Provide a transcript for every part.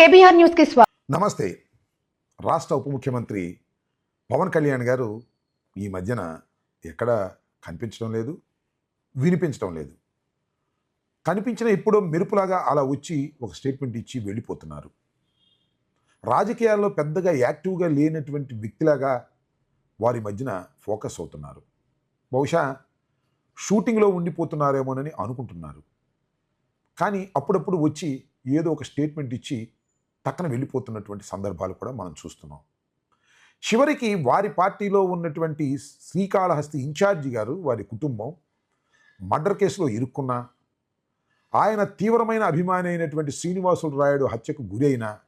KBR న్యూస్కి స్వాగతం నమస్తే. రాష్ట్ర ఉప ముఖ్యమంత్రి పవన్ కళ్యాణ్ గారు ఈ మధ్యన ఎక్కడ కనిపించడం లేదు వినిపించడం లేదు. కనిపించిన ఎప్పుడో మెరుపులాగా అలా వచ్చి ఒక స్టేట్మెంట్ ఇచ్చి వెళ్ళిపోతున్నారు. రాజకీయాల్లో పెద్దగా యాక్టివ్గా లేనటువంటి వ్యక్తిలాగా వారి మధ్యన ఫోకస్ అవుతున్నారు. బహుశా షూటింగ్లో ఉండిపోతున్నారేమోనని అనుకుంటున్నారు. కానీ అప్పుడప్పుడు వచ్చి ఏదో ఒక స్టేట్మెంట్ ఇచ్చి పక్కన వెళ్ళిపోతున్నటువంటి సందర్భాలు కూడా మనం చూస్తున్నాం. చివరికి వారి పార్టీలో ఉన్నటువంటి శ్రీకాళహస్తి ఇన్ఛార్జి గారు వారి కుటుంబం మర్డర్ కేసులో ఇరుక్కున్న ఆయన తీవ్రమైన అభిమాని అయినటువంటి శ్రీనివాసులు రాయుడు హత్యకు గురైన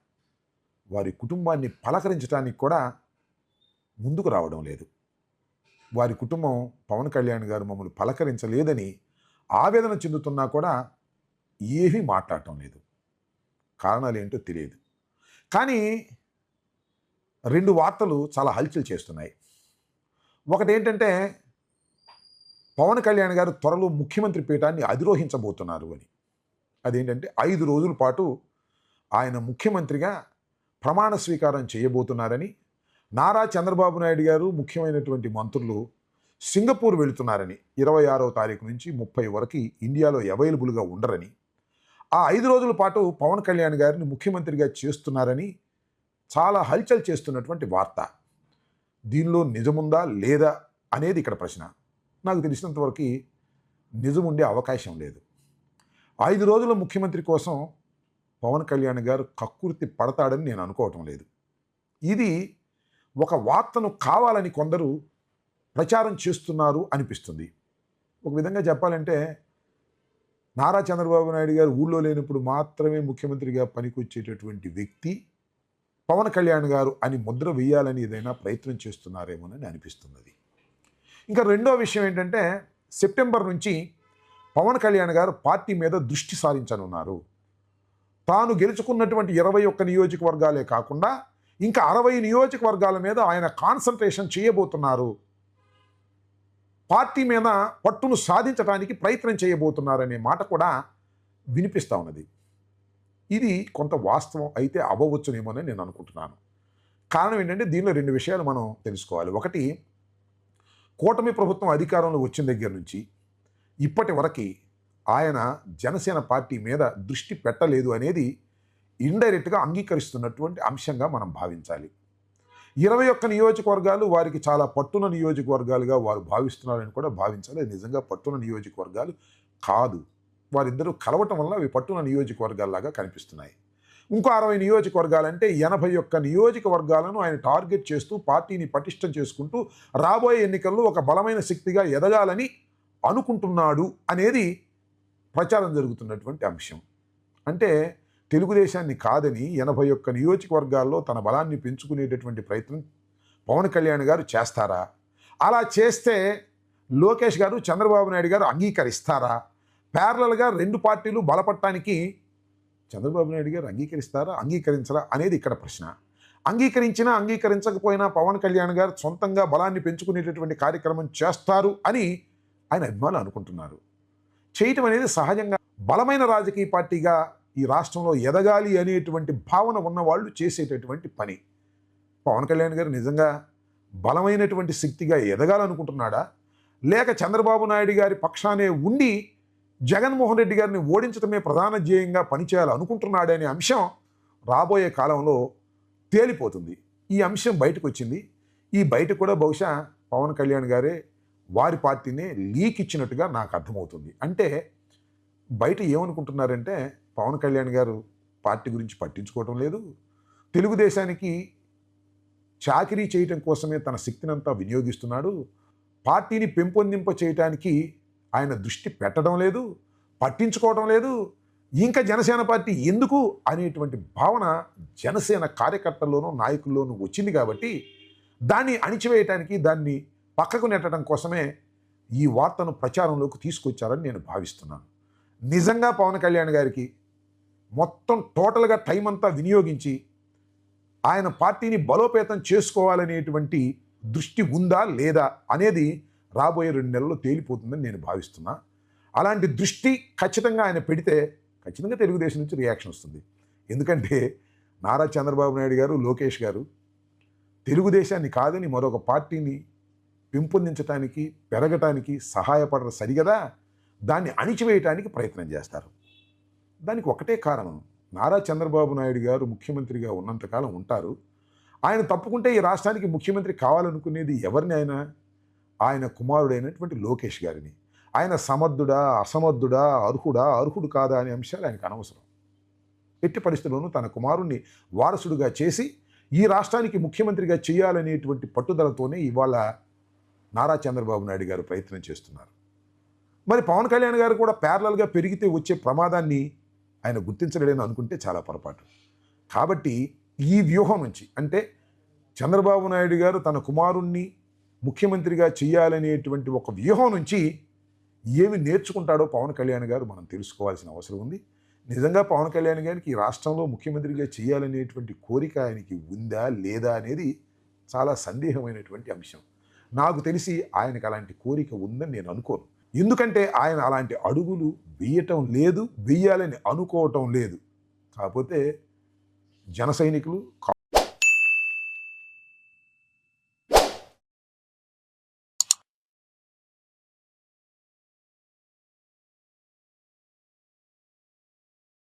వారి కుటుంబాన్ని పలకరించడానికి కూడా ముందుకు రావడం లేదు. వారి కుటుంబం పవన్ కళ్యాణ్ గారు మమ్మల్ని పలకరించలేదని ఆవేదన చెందుతున్నా కూడా ఏమీ మాట్లాడటం లేదు. కారణాలు ఏంటో తెలియదు. కానీ రెండు వార్తలు చాలా హల్చల్ చేస్తున్నాయి. ఒకటి ఏంటంటే పవన్ కళ్యాణ్ గారు త్వరలో ముఖ్యమంత్రి పీఠాన్ని అధిరోహించబోతున్నారు అని. అదేంటంటే ఐదు రోజుల పాటు ఆయన ముఖ్యమంత్రిగా ప్రమాణ స్వీకారం చేయబోతున్నారని నారా చంద్రబాబు నాయుడు గారు ముఖ్యమైనటువంటి మంత్రులు సింగపూర్ వెళుతున్నారని ఇరవై ఆరో తారీఖు నుంచి ముప్పై వరకు ఇండియాలో అవైలబుల్గా ఉండరని. ఆ ఐదు రోజుల పాటు పవన్ కళ్యాణ్ గారిని ముఖ్యమంత్రిగా చేస్తున్నారని చాలా హల్చల్ చేస్తున్నటువంటి వార్త. దీనిలో నిజముందా లేదా అనేది ఇక్కడ ప్రశ్న. నాకు తెలిసినంతవరకు నిజం ఉండే అవకాశం లేదు. ఐదు రోజుల ముఖ్యమంత్రి కోసం పవన్ కళ్యాణ్ గారు కక్కుర్తి పడతాడని నేను అనుకోవటం లేదు. ఇది ఒక వార్తను కావాలని కొందరు ప్రచారం చేస్తున్నారు అనిపిస్తుంది. ఒక విధంగా చెప్పాలంటే నారా చంద్రబాబు నాయుడు గారు ఊళ్ళో లేనప్పుడు మాత్రమే ముఖ్యమంత్రిగా పనికొచ్చేటటువంటి వ్యక్తి పవన్ కళ్యాణ్ గారు అని ముద్ర వేయాలని ఏదైనా ప్రయత్నం చేస్తున్నారేమోనని అనిపిస్తున్నది. ఇంకా రెండో విషయం ఏంటంటే సెప్టెంబర్ నుంచి పవన్ కళ్యాణ్ గారు పార్టీ మీద దృష్టి సారించనున్నారు. తాను గెలుచుకున్నటువంటి ఇరవై ఒక్క నియోజకవర్గాలే కాకుండా ఇంకా అరవై నియోజకవర్గాల మీద ఆయన కాన్సన్ట్రేషన్ చేయబోతున్నారు. పార్టీ మీద పట్టును సాధించడానికి ప్రయత్నం చేయబోతున్నారనే మాట కూడా వినిపిస్తూ ఉన్నది. ఇది కొంత వాస్తవం అయితే అవ్వవచ్చునేమోనని నేను అనుకుంటున్నాను. కారణం ఏంటంటే దీనిలో రెండు విషయాలు మనం తెలుసుకోవాలి. ఒకటి కూటమి ప్రభుత్వం అధికారంలో వచ్చిన దగ్గర నుంచి ఇప్పటి వరకు ఆయన జనసేన పార్టీ మీద దృష్టి పెట్టలేదు అనేది ఇండైరెక్ట్గా అంగీకరిస్తున్నటువంటి అంశంగా మనం భావించాలి. ఇరవై ఒక్క నియోజకవర్గాలు వారికి చాలా పట్టున నియోజకవర్గాలుగా వారు భావిస్తున్నారని కూడా భావించాలి. నిజంగా పట్టున నియోజకవర్గాలు కాదు. వారిద్దరూ కలవటం వల్ల అవి పట్టున నియోజకవర్గాల్లాగా కనిపిస్తున్నాయి. ఇంకో అరవై నియోజకవర్గాలంటే ఎనభై ఒక్క నియోజకవర్గాలను ఆయన టార్గెట్ చేస్తూ పార్టీని పటిష్టం చేసుకుంటూ రాబోయే ఎన్నికల్లో ఒక బలమైన శక్తిగా ఎదగాలని అనుకుంటున్నాడు అనేది ప్రచారం జరుగుతున్నటువంటి అంశం. అంటే తెలుగుదేశాన్ని కాదని ఎనభై ఒక్క నియోజకవర్గాల్లో తన బలాన్ని పెంచుకునేటటువంటి ప్రయత్నం పవన్ కళ్యాణ్ గారు చేస్తారా? అలా చేస్తే లోకేష్ గారు చంద్రబాబు నాయుడు గారు అంగీకరిస్తారా? ప్యారలల్గా రెండు పార్టీలు బలపడటానికి చంద్రబాబు నాయుడు గారు అంగీకరిస్తారా అంగీకరించరా అనేది ఇక్కడ ప్రశ్న. అంగీకరించినా అంగీకరించకపోయినా పవన్ కళ్యాణ్ గారు సొంతంగా బలాన్ని పెంచుకునేటటువంటి కార్యక్రమం చేస్తారు అని ఆయన అభిమానులు అనుకుంటున్నారు. చేయటం అనేది సహజంగా బలమైన రాజకీయ పార్టీగా ఈ రాష్ట్రంలో ఎదగాలి అనేటువంటి భావన ఉన్నవాళ్ళు చేసేటటువంటి పని. పవన్ కళ్యాణ్ గారు నిజంగా బలమైనటువంటి శక్తిగా ఎదగాలనుకుంటున్నాడా? లేక చంద్రబాబు నాయుడు గారి పక్షానే ఉండి జగన్మోహన్ రెడ్డి గారిని ఓడించడమే ప్రధాన ధ్యేయంగా పనిచేయాలనుకుంటున్నాడనే అంశం రాబోయే కాలంలో తేలిపోతుంది. ఈ అంశం బయటకు వచ్చింది ఈ బయట కూడా బహుశా పవన్ కళ్యాణ్ గారే వారి పార్టీనే లీక్ ఇచ్చినట్టుగా నాకు అర్థమవుతుంది. అంటే బయట ఏమనుకుంటున్నారంటే పవన్ కళ్యాణ్ గారు పార్టీ గురించి పట్టించుకోవటం లేదు. తెలుగుదేశానికి చాకరీ చేయటం కోసమే తన శక్తినంతా వినియోగిస్తున్నాడు. పార్టీని పెంపొందింప చేయటానికి ఆయన దృష్టి పెట్టడం లేదు పట్టించుకోవడం లేదు. ఇంకా జనసేన పార్టీ ఎందుకు అనేటువంటి భావన జనసేన కార్యకర్తల్లోనూ నాయకుల్లోనూ వచ్చింది కాబట్టి దాన్ని అణిచివేయటానికి దాన్ని పక్కకు నెట్టడం కోసమే ఈ వార్తను ప్రచారంలోకి తీసుకొచ్చారని నేను భావిస్తున్నాను. నిజంగా పవన్ కళ్యాణ్ గారికి మొత్తం టోటల్గా టైం అంతా వినియోగించి ఆయన పార్టీని బలోపేతం చేసుకోవాలనేటువంటి దృష్టి ఉందా లేదా అనేది రాబోయే రెండు నెలల్లో తేలిపోతుందని నేను భావిస్తున్నా. అలాంటి దృష్టి ఖచ్చితంగా ఆయన పెడితే ఖచ్చితంగా తెలుగుదేశం నుంచి రియాక్షన్ వస్తుంది. ఎందుకంటే నారా చంద్రబాబు నాయుడు గారు లోకేష్ గారు తెలుగుదేశాన్ని కాదని మరొక పార్టీని పెంపొందించడానికి పెరగటానికి సహాయపడరు సరిగదా? దాన్ని అణిచివేయటానికి ప్రయత్నం చేస్తారు. దానికి ఒకటే కారణం. నారా చంద్రబాబు నాయుడు గారు ముఖ్యమంత్రిగా ఉన్నంతకాలం ఉంటారు. ఆయన తప్పుకుంటే ఈ రాష్ట్రానికి ముఖ్యమంత్రి కావాలనుకునేది ఎవరిని ఆయన? ఆయన కుమారుడైనటువంటి లోకేష్ గారిని. ఆయన సమర్థుడా అసమర్థుడా అర్హుడా అర్హుడు కాదా అనే అంశాలు ఆయనకు అనవసరం. ఎట్టి పరిస్థితుల్లోనూ తన కుమారుణ్ణి వారసుడుగా చేసి ఈ రాష్ట్రానికి ముఖ్యమంత్రిగా చేయాలనేటువంటి పట్టుదలతోనే ఇవాళ నారా చంద్రబాబు నాయుడు గారు ప్రయత్నం చేస్తున్నారు. మరి పవన్ కళ్యాణ్ గారు కూడా ప్యారలల్గా పెరిగితే వచ్చే ప్రమాదాన్ని ఆయన గుర్తించలేడని అనుకుంటే చాలా పొరపాటు. కాబట్టి ఈ వ్యూహం నుంచి అంటే చంద్రబాబు నాయుడు గారు తన కుమారుణ్ణి ముఖ్యమంత్రిగా చేయాలనేటువంటి ఒక వ్యూహం నుంచి ఏమి నేర్చుకుంటాడో పవన్ కళ్యాణ్ గారు మనం తెలుసుకోవాల్సిన అవసరం ఉంది. నిజంగా పవన్ కళ్యాణ్ గారికి ఈ రాష్ట్రంలో ముఖ్యమంత్రిగా చేయాలనేటువంటి కోరిక ఆయనకి ఉందా లేదా అనేది చాలా సందేహమైనటువంటి అంశం. నాకు తెలిసి ఆయనకు అలాంటి కోరిక ఉందని నేను అనుకోను. ఎందుకంటే ఆయన అలాంటి అడుగులు వేయటం లేదు వేయాలని అనుకోవటం లేదు. కాకపోతే జన సైనికులు